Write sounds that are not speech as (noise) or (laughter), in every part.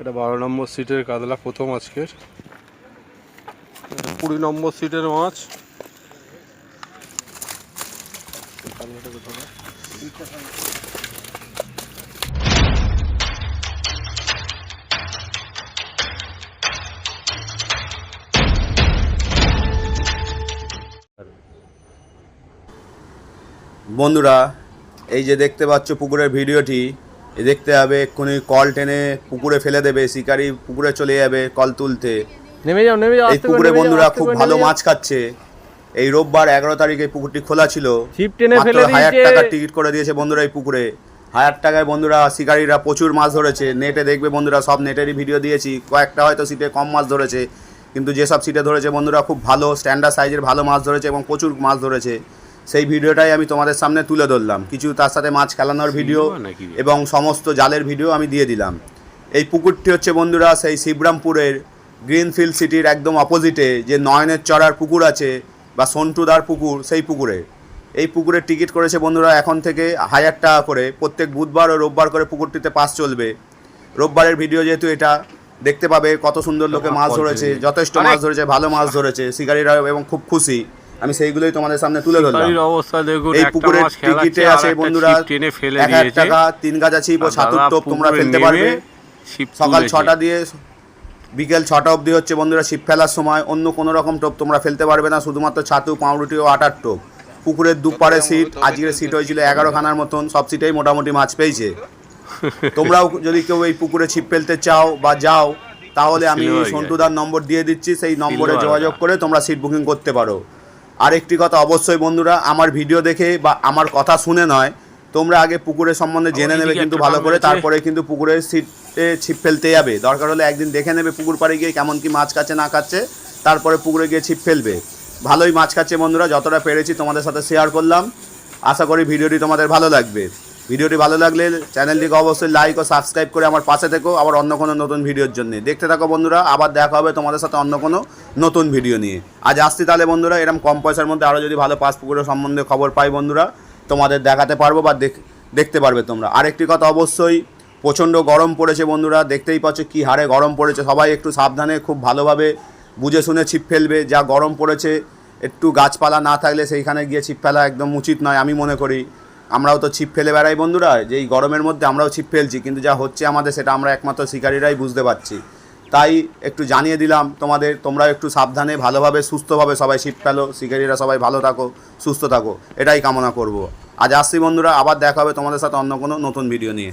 এটা বারো নম্বর সিটের কাতলা প্রথম আজকের। কুড়ি নম্বর সিটের মাছ। বন্ধুরা, এই যে দেখতে পাচ্ছ পুকুরের ভিডিওটি দেখতে হবে এক্ষুনি কল টেনে পুকুরে ফেলে দেবে শিকারি পুকুরে চলে যাবে কল তুলতে। নেমে যাও নেমে যাও এই পুকুরে বন্ধুরা খুব ভালো মাছ খাচ্ছে। এই রোববার এগারো তারিখে পুকুরটি খোলা ছিল। ছিপ টেনে ফেলে হাজার টাকার টিকিট করে দিয়েছে বন্ধুরা এই পুকুরে। হাজার টাকায় বন্ধুরা শিকারীরা প্রচুর মাছ ধরেছে। নেটে দেখবে বন্ধুরা সব নেটেরই ভিডিও দিয়েছি। কয়েকটা হয়তো সিটে কম মাছ ধরেছে। কিন্তু যেসব সিটে ধরেছে বন্ধুরা খুব ভালো স্ট্যান্ডার্ড সাইজের ভালো মাছ ধরেছে এবং প্রচুর মাছ ধরেছে। সেই ভিডিওটাই আমি তোমাদের সামনে তুলে ধরলাম। কিছু তার সাথে মাছ খেলানোর ভিডিও এবং সমস্ত জালের ভিডিও আমি দিয়ে দিলাম। এই পুকুরটি হচ্ছে বন্ধুরা সেই শিবরামপুরের গ্রিনফিল্ড সিটির একদম অপোজিটে যে নয়নের চড়ার পুকুর আছে বা সন্টুদার পুকুর সেই পুকুরে। এই পুকুরের টিকিট করেছে বন্ধুরা এখন থেকে হাজার টাকা করে। প্রত্যেক বুধবার ও রোববার করে পুকুরটিতে পাস চলবে। রোববারের ভিডিও যেহেতু এটা দেখতে পাবে কত সুন্দর লোকে মাছ ধরেছে যথেষ্ট মাছ ধরেছে ভালো মাছ ধরেছে শিকারীরা এবং খুব খুশি। আমি সেইগুলোই তোমাদের সামনে তুলে ধরলাম। অবস্থা দেখুন এই পুকুরের টিকিটে আছে বন্ধুরা ফেলে এক হাজার টাকা তিন গাছা ছিপ ও আর ছাতুর টোপ তোমরা ফেলতে পারবে। সকাল ছটা দিয়ে বিকেল ছটা অবধি হচ্ছে বন্ধুরা ছিপ ফেলার সময় অন্য কোনো রকম টোপ তোমরা ফেলতে পারবে না শুধুমাত্র ছাতু পাউরুটি ও আটার টোপ। পুকুরের দুপারে সিট আজকের সিট হয়েছিল এগারো খানার মতন সব সিটেই মোটামুটি মাছ পেয়েছে। (laughs) তোমরাও যদি কেউ এই পুকুরে ছিপ ফেলতে চাও বা যাও তাহলে আমি সন্টুদার নম্বর দিয়ে দিচ্ছি সেই নম্বরে যোগাযোগ করে তোমরা সিট বুকিং করতে পারো। আরেকটি কথা অবশ্যই বন্ধুরা আমার ভিডিও দেখে বা আমার কথা শুনে নয় তোমরা আগে পুকুরের সম্বন্ধে জেনে নেবে কিন্তু ভালো করে তারপরে কিন্তু পুকুরের সিটে ছিপ ফেলতে যাবে। দরকার হলে একদিন দেখে নেবে পুকুর পাড়ে গিয়ে কেমন কি মাছ কাছে না খাচ্ছে তারপরে পুকুরে গিয়ে ছিপ ফেলবে। ভালোই মাছ খাচ্ছে বন্ধুরা যতটা পেরেছি তোমাদের সাথে শেয়ার করলাম। আশা করি ভিডিওটি তোমাদের ভালো লাগবে। ভিডিওটি ভালো লাগলে চ্যানেলটিকে অবশ্যই লাইক ও সাবস্ক্রাইব করে আমার পাশে থেকো আবার অন্য কোনো নতুন ভিডিওর জন্য। দেখতে থাকো বন্ধুরা, আবার দেখা হবে তোমাদের সাথে অন্য কোনো নতুন ভিডিও নিয়ে। আজ আসছি তাহলে বন্ধুরা এরকম কম পয়সার মধ্যে আরও যদি ভালো পাস পুকুরের সম্বন্ধে খবর পাই বন্ধুরা, তোমাদের দেখাতে পারব বা দেখ দেখতে পারবে তোমরা। আরেকটি কথা অবশ্যই, প্রচণ্ড গরম পড়েছে বন্ধুরা, দেখতেই পাচ্ছ কি হারে গরম পড়েছে। সবাই একটু সাবধানে খুব ভালোভাবে বুঝে শুনে ছিপ ফেলবে, যা গরম পড়েছে, একটু গাছপালা না থাকলে সেইখানে গিয়ে ছিপ ফেলা একদম উচিত নয়, আমি মনে করি। আমরাও তো ছিপ ফেলে বেড়াই বন্ধুরা, যে এই গরমের মধ্যে আমরাও ছিপ ফেলছি, কিন্তু যা হচ্ছে আমাদের সেটা আমরা একমাত্র শিকারীরাই বুঝতে পারছি। তাই একটু জানিয়ে দিলাম তোমাদের তোমরা একটু সাবধানে, ভালোভাবে, সুস্থভাবে সবাই ছিপ ফেলো, শিকারীরা সবাই ভালো থাকো, সুস্থ থাকো, এটাই কামনা করব। আজ আসছি বন্ধুরা, আবার দেখা হবে তোমাদের সাথে অন্য কোনো নতুন ভিডিও নিয়ে।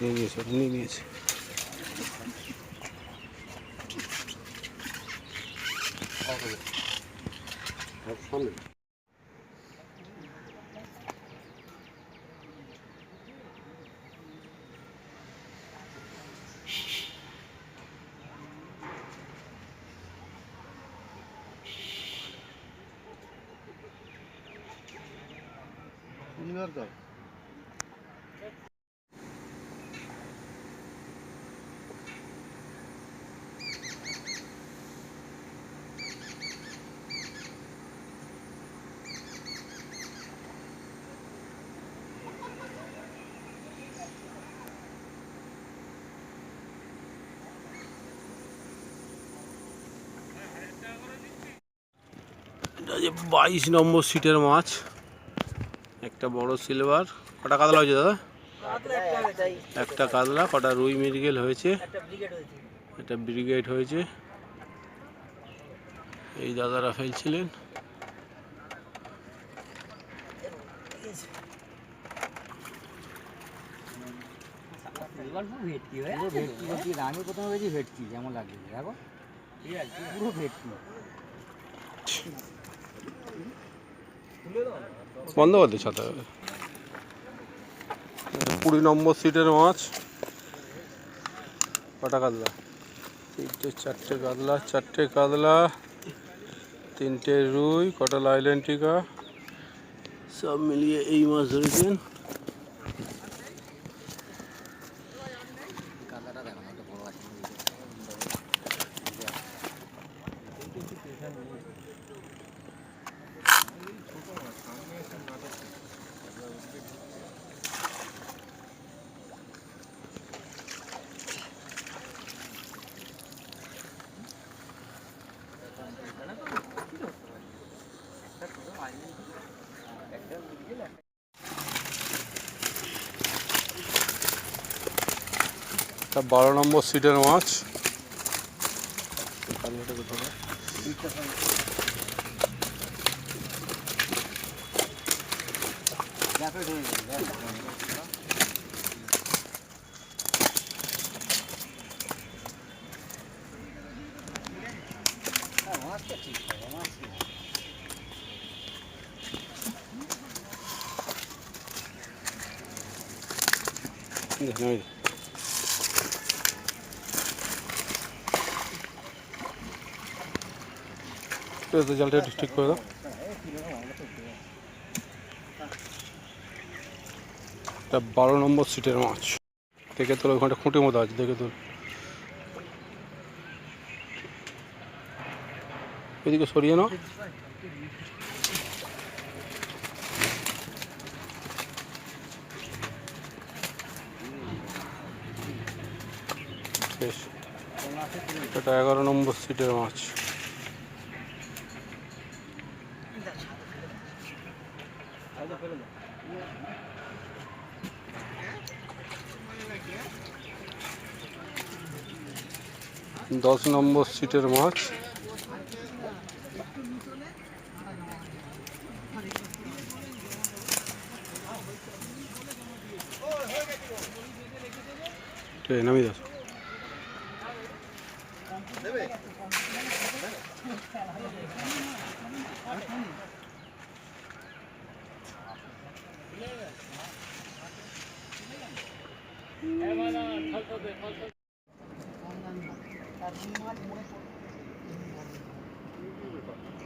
Не имеется, ну, не имеется. Universal. যে বাইশ নম্বর সিটের মাছ। একটা বড় সিলভার। কটা কাতলা হয়েছে দাদা? একটা কাতলা, কটা রুই মৃগেল হয়েছে। একটা ব্রিগেড হয়েছে। এই দাদারা ফেলছিলেন। ভেটকি আমি প্রথমে ভেটকি যেমন লাগছে দেখো পুরো ভেটকি বন্ধ করে ছাতা। কুড়ি নম্বর সিটের মাছ। কটা কাতলা? তিনটে, চারটে কাতলা চারটে কাতলা, তিনটে রুই, কটা লাইলেন্টিকা সব মিলিয়ে এই মাছ ধরেছেন। তা বারো নম্বর সিটের মাছ। দেখো এটা হয়ে গেছে, দেখো। হ্যাঁ, মাছটা ঠিক আছে, মাছ ঠিক আছে। দেখুন এই যে। ঠিক জালটা একটু ঠিক করে দাও। এটা বারো নম্বর সিটের মাছ। দেখে তোর ওখানটা খুঁটির মতো আছে, দেখে তোর। এদিকে সরিয়ে নাও। এটা এগারো নম্বর সিটের মাছ। দশ নম্বর সিটের মাছ নামিয়ে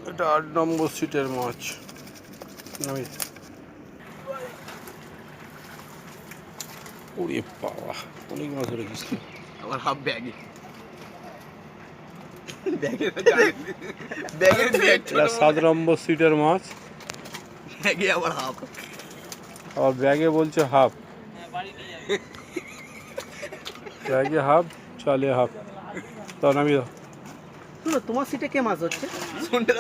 এটা আট নম্বর সিটের মাছ। নামি ওরে বাবা অনেক মাছ ধরেছিস হাফ ব্যাগে। এটা সাত নম্বর সিটের মাছ। ব্যাগে আবার হাফ। আবার ব্যাগে বলছে হাফ। ব্যাগে হাফ চালে হাফ। তাও নামিয়ে দাও। শুনো তোমার সিটে কে মাছ হচ্ছে শুনতে